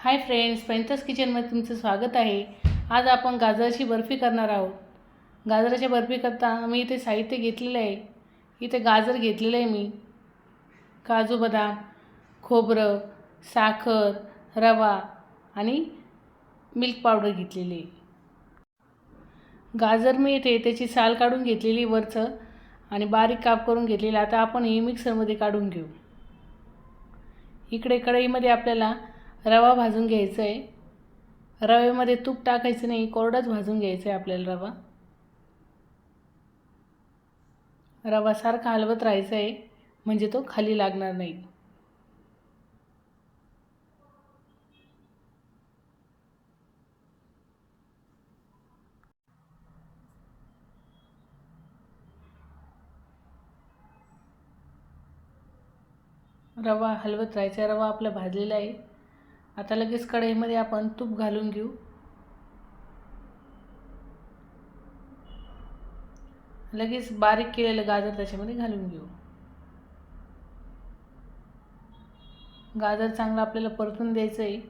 Hi friends पंचस किचनमध्ये तुमचं स्वागत आहे. आज आपण गाजराची बर्फी करणार आहोत. गाजराची बर्फी करता मी इथे साहित्य घेतलेलं आहे. इथे गाजर घेतलेलं आहे मी. काजू बदाम खोबरं साखर रवा आणि मिल्क पावडर घेतलेली आहे. गाजर मी इथे त्याची साल काढून घेतलेली वरचं आणि बारीक काप करून घेतलेलं आता आपण हे मिक्सरमध्ये काढून घेऊ. इकडे कढईमध्ये आपल्याला रवा भाजून घ्यायचा आहे रव्यामध्ये तूप टाकायचं नाही कोरडंच भाजून घ्यायचं आहे आपल्याला रवा. रवा सारखा हलवत राहायचा आहे म्हणजे तो खाली लागणार नाही. रवा हलवत राहायचा रवा आपला भाजलेला आहे. आता लगेच कढईमध्ये आपण तूप घालून घेऊ. लगेच बारीक केलेलं गाजर त्याच्यामध्ये घालून घेऊ. गाजर चांगलं आपल्याला परतून द्यायचं आहे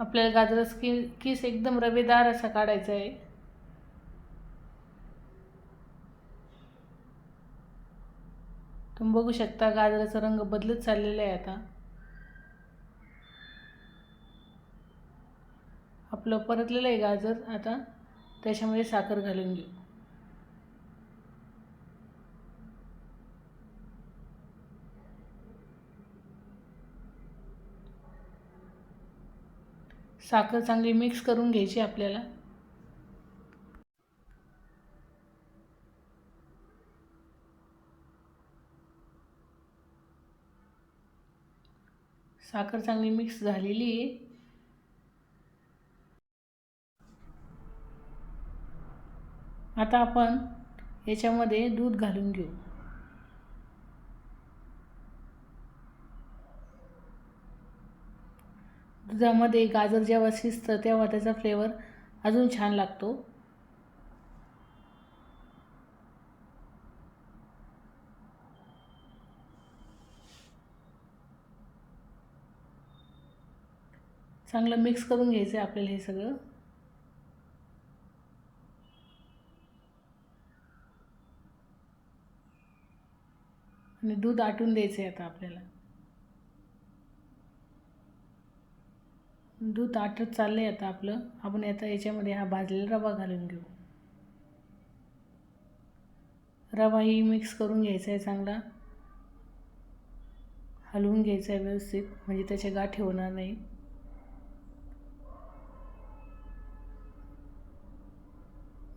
आपल्याला गाजराचा की किस एकदम रवेदार असा काढायचा आहे तुम्ही बघू शकता गाजराचा रंग बदलत चाललेला आहे आता. आपलं परतलेलं आहे गाजर आता त्याच्यामध्ये साखर घालून घेऊ. साखर चांगली मिक्स करून घ्यायची आपल्याला. साखर चांगली मिक्स झालेली आहे. आता आपण याच्यामध्ये दूध घालून घेऊ. दुधामध्ये गाजर जेव्हा शिजतं तेव्हा त्याचा फ्लेवर अजून छान लागतो. चांगलं मिक्स करून घ्यायचं आहे आपल्याला हे सगळं. आणि दूध आटून द्यायचं आहे आता आपल्याला. दूध आटत चाललं आहे आता आपलं. आपण आता याच्यामध्ये हा भाजलेला रवा घालून घेऊ. रवाही मिक्स करून घ्यायचा आहे चांगला. हलवून घ्यायचा आहे व्यवस्थित. म्हणजे त्याच्या गाठी होणार नाही.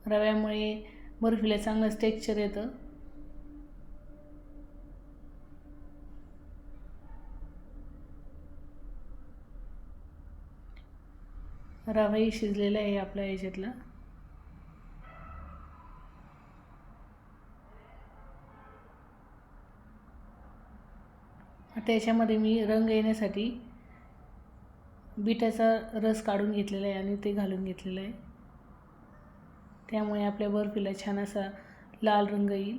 रव्यामुळे बर्फीला चांगलं टेक्स्चर येतं. रवाही शिजलेला आहे आपल्या याच्यातला. आता याच्यामध्ये मी रंग येण्यासाठी बिटाचा रस काढून घेतलेला आहे आणि ते घालून घेतलेलं आहे. त्यामुळे आपल्या बर्फीला छान असा लाल रंग येईल.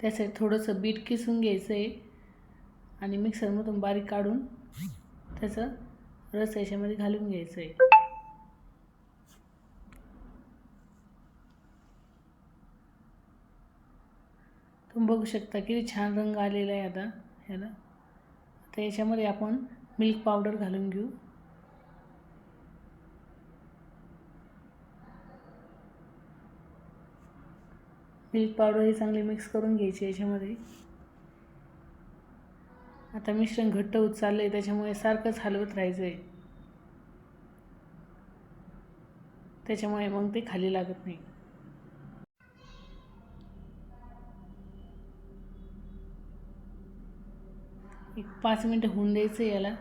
त्यासाठी थोडंसं बीट किसून घ्यायचं आहे आणि मिक्सरमधून बारीक काढून त्याचं रस याच्यामध्ये घालून घ्यायचं आहे तुम्ही बघू शकता किती छान रंग आलेला आहे आता ह्याला आता याच्यामध्ये आपण मिल्क पावडर घालून घेऊ. मिल्क पावडर हे चांगले मिक्स करून घ्यायची याच्यामध्ये. आता मिश्रण घट्ट होत चाललं आहे त्याच्यामुळे सारखंच हलवत राहायचं आहे त्याच्यामुळे मग ते खाली लागत नाही. एक पाच मिनटं होऊन द्यायचं याला.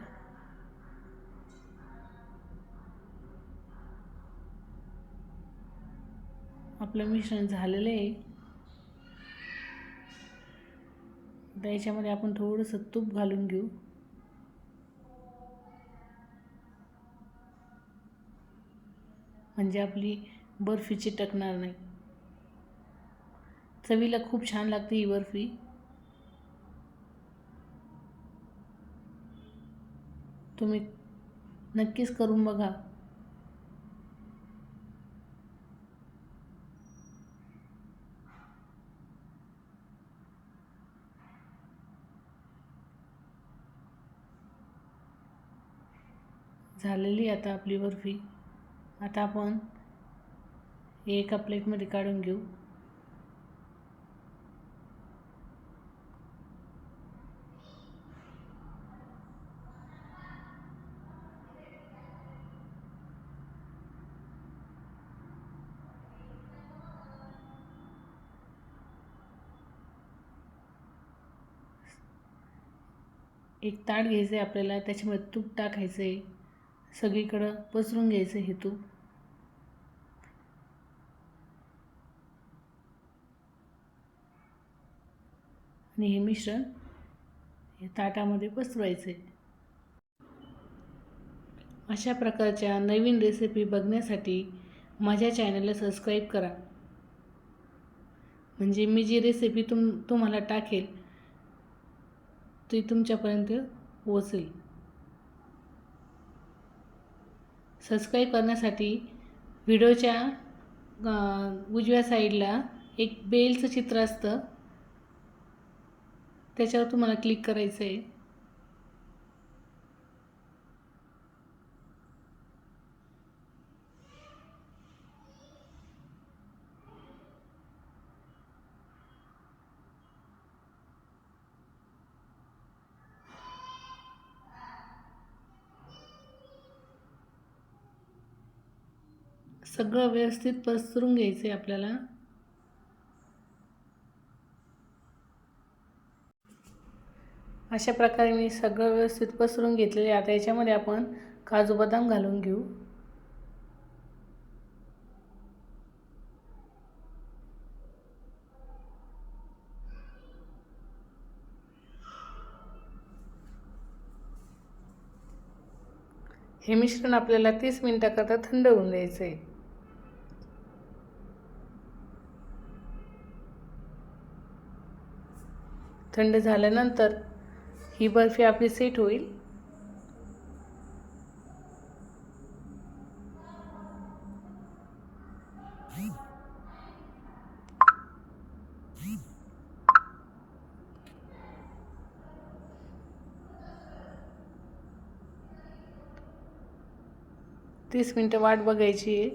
आपलं मिश्रण झालेलं आहे. आता याच्यामध्ये आपण थोडंसं तूप घालून घेऊ. म्हणजे आपली बर्फी चिटकणार नाही. चवीला खूप छान लागते ही बर्फी. तुम्ही नक्कीच करून बघा. झालेली आता आपली बर्फी. आता आपण एका प्लेटमध्ये काढून घेऊ. एक ताट घ्यायचं आहे आपल्याला त्याच्यामध्ये तूप टाकायचं आहे सगळीकडं पसरून घ्यायचं हे तूप आणि हे मिश्रण हे ताटामध्ये पसरवायचं अशा प्रकारच्या नवीन रेसिपी बघण्यासाठी माझ्या चॅनलला सबस्क्राईब करा. म्हणजे मी जी रेसिपी तुम तुम्हाला टाकेल ती तुमच्यापर्यंत पोहोचेल. सबस्क्राईब करण्यासाठी व्हिडिओच्या उजव्या साईडला एक बेलचं चित्र असतं. त्याच्यावर तुम्हाला क्लिक करायचं आहे सगळं व्यवस्थित पसरून घ्यायचं आहे आपल्याला. अशा प्रकारे मी सगळं व्यवस्थित पसरून घेतलेले आता याच्यामध्ये आपण काजू बदाम घालून घेऊ. हे मिश्रण आपल्याला तीस मिनिटाकरता थंड होऊन द्यायचं आहे थंड झाल्यानंतर ही बर्फी आपली सेट होईल. तीस मिनटं वाट बघायची आहे.